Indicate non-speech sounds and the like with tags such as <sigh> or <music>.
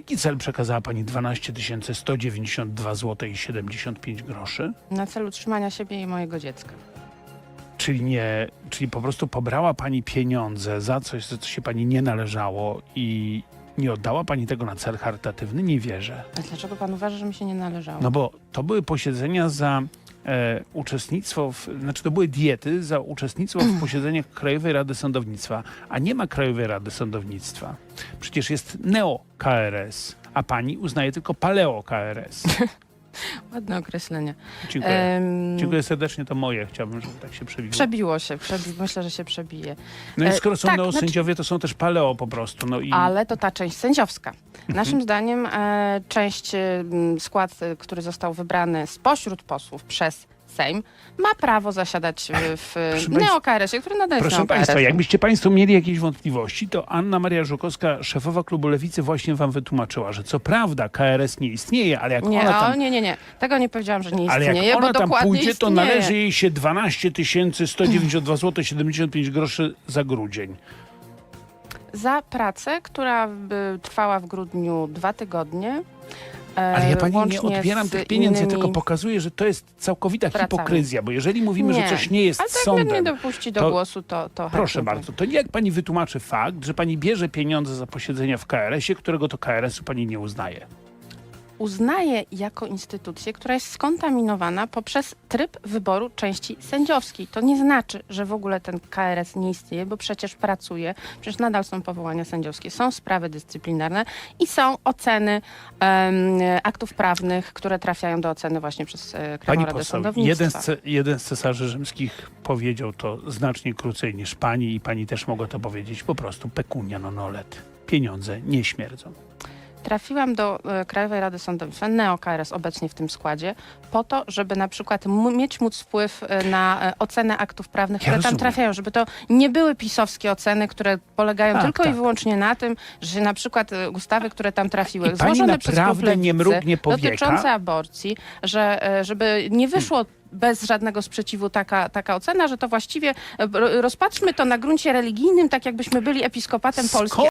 Jaki cel przekazała pani 12 192 zł i 75 groszy? Na cel utrzymania siebie i mojego dziecka. Czyli nie, czyli po prostu pobrała pani pieniądze za coś, za co się pani nie należało i nie oddała pani tego na cel charytatywny? Nie wierzę. A dlaczego pan uważa, że mi się nie należało? No bo to były posiedzenia za e, uczestnictwo, w, znaczy to były diety za uczestnictwo w posiedzeniach Krajowej Rady Sądownictwa, a nie ma Krajowej Rady Sądownictwa. Przecież jest neo-KRS, a pani uznaje tylko paleo-KRS. <laughs> <laughs> Ładne określenie. Dziękuję. Em, Dziękuję serdecznie, to moje. Chciałbym, żeby tak się przebiło. Przebiło się, przebi myślę, że się przebije. No i e, skoro są tak, neosędziowie, to są też paleo po prostu. No i Ale to ta część sędziowska. Mhm. Naszym zdaniem e, część, e, m, skład, e, który został wybrany spośród posłów przez Sejm, ma prawo zasiadać w, neo-KRS-ie, który nadal jest Proszę. Państwa, jakbyście Państwo mieli jakieś wątpliwości, to Anna Maria Żukowska, szefowa klubu Lewicy, właśnie Wam wytłumaczyła, że co prawda KRS nie istnieje, ale jak Nie, ona o, tam nie, nie, nie. Tego nie powiedziałam, że nie Ale istnieje, jak ona tam pójdzie, to istnieje. należy jej się 12 192 zł 75 groszy za grudzień. Za pracę, która trwała w grudniu dwa tygodnie. E, Ale ja pani nie odbieram tych pieniędzy, tylko pokazuję, że to jest całkowita pracami. hipokryzja, bo jeżeli mówimy, że Nie. coś nie jest Ale tak jak mnie sądem, dopuści do to- głosu, to, to proszę bardzo, to jak pani wytłumaczy fakt, że pani bierze pieniądze za posiedzenia w KRS-ie, którego to KRS-u pani nie uznaje? Uznaje jako instytucję, która jest skontaminowana poprzez tryb wyboru części sędziowskiej. To nie znaczy, że w ogóle ten KRS nie istnieje, bo przecież pracuje, przecież nadal są powołania sędziowskie, są sprawy dyscyplinarne i są oceny em, aktów prawnych, które trafiają do oceny właśnie przez e, Krajową Radę poseł, Sądownictwa. jeden z, jeden z cesarzy rzymskich powiedział to znacznie krócej niż pani i pani też mogła to powiedzieć. Po prostu pekunia non olet. Pieniądze nie śmierdzą. Trafiłam do e, Krajowej Rady Sądownictwa, NeoKRS obecnie w tym składzie, po to, żeby na przykład mu- mieć móc wpływ e, na e, ocenę aktów prawnych, Ja które rozumiem. tam trafiają, żeby to nie były pisowskie oceny, które polegają Tak, tylko i tak. wyłącznie na tym, że na przykład e, ustawy, które tam trafiły, I pani złożone przez klub naprawdę nie mrugnie powieka? dotyczące aborcji, że e, żeby nie wyszło bez żadnego sprzeciwu taka, taka ocena, że to właściwie e, ro- rozpatrzmy to na gruncie religijnym, tak jakbyśmy byli episkopatem polskim.